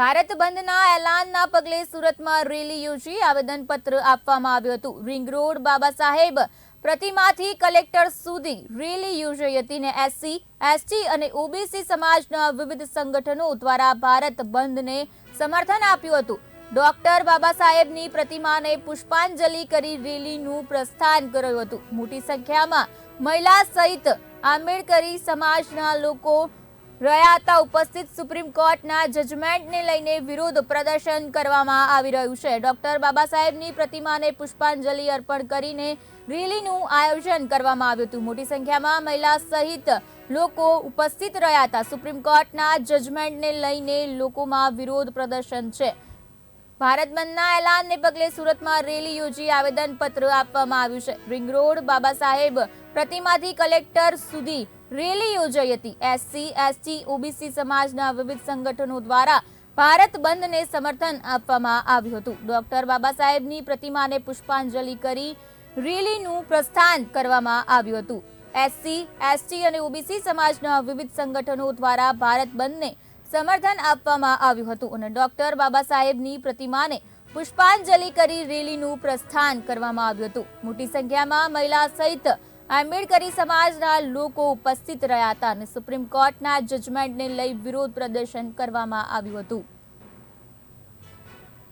ભારત બંધના એલાનના પગલે સુરતમાં રેલી યોજી આવેદનપત્ર આપવામાં આવ્યું હતું. Ring road Baba Saheb પ્રતિમાથી collector સુધી રેલી યોજાઈ હતી ને એસસી એસટી અને ઓબીસી સમાજના વિવિધ સંગઠનો દ્વારા ભારત બંધને સમર્થન આપ્યું હતું. ડોક્ટર બાબા સાહેબની પ્રતિમાને પુષ્પાંજલિ કરી રેલીનું પ્રસ્થાન કર્યું હતું. મોટી સંખ્યામાં મહિલા સહિત આંબેડકરી સમાજના લોકો રહ્યા હતા. ઉપસ્થિત સુપ્રીમ કોર્ટના જજમેન્ટને લઈને વિરોધ પ્રદર્શન કરવામાં આવી રહ્યું છે. ડોક્ટર બાબા સાહેબની પ્રતિમાને પુષ્પાંજલિ અર્પણ કરીને રેલીનું આયોજન કરવામાં આવ્યું હતું. મોટી સંખ્યામાં મહિલા સહિત લોકો ઉપસ્થિત રહ્યા હતા. સુપ્રીમ કોર્ટના જજમેન્ટને લઈને લોકોમાં વિરોધ પ્રદર્શન છે. ભારત બંધના એલાનને પગલે સુરતમાં રેલી યોજી આવેદનપત્ર આપવામાં આવ્યું છે. Ring road Baba Saheb પ્રતિમાથી collector સુધી રેલી યોજાઈ હતી. એસસી, એસટી, ઓબીસી સમાજના વિવિધ સંગઠનો દ્વારા ભારત બંધને સમર્થન આપવામાં આવ્યું હતું. ડોક્ટર બાબા સાહેબની પ્રતિમાને પુષ્પાંજલિ કરી રેલીનું પ્રસ્થાન કરવામાં આવ્યું હતું. એસસી, એસટી અને ઓબીસી સમાજના વિવિધ સંગઠનો દ્વારા ભારત બંધને સમર્થન આપવામાં આવ્યું હતું અને ડોક્ટર બાબા સાહેબની પ્રતિમાને પુષ્પાંજલિ કરી રેલીનું પ્રસ્થાન કરવામાં આવ્યું હતું. મોટી સંખ્યામાં મહિલા સહિત આંબેડકરી સમાજના લોકો ઉપસ્થિત રહ્યા હતા અને સુપ્રીમ કોર્ટના જજમેન્ટને લઈ વિરોધ પ્રદર્શન કરવામાં આવ્યું હતું.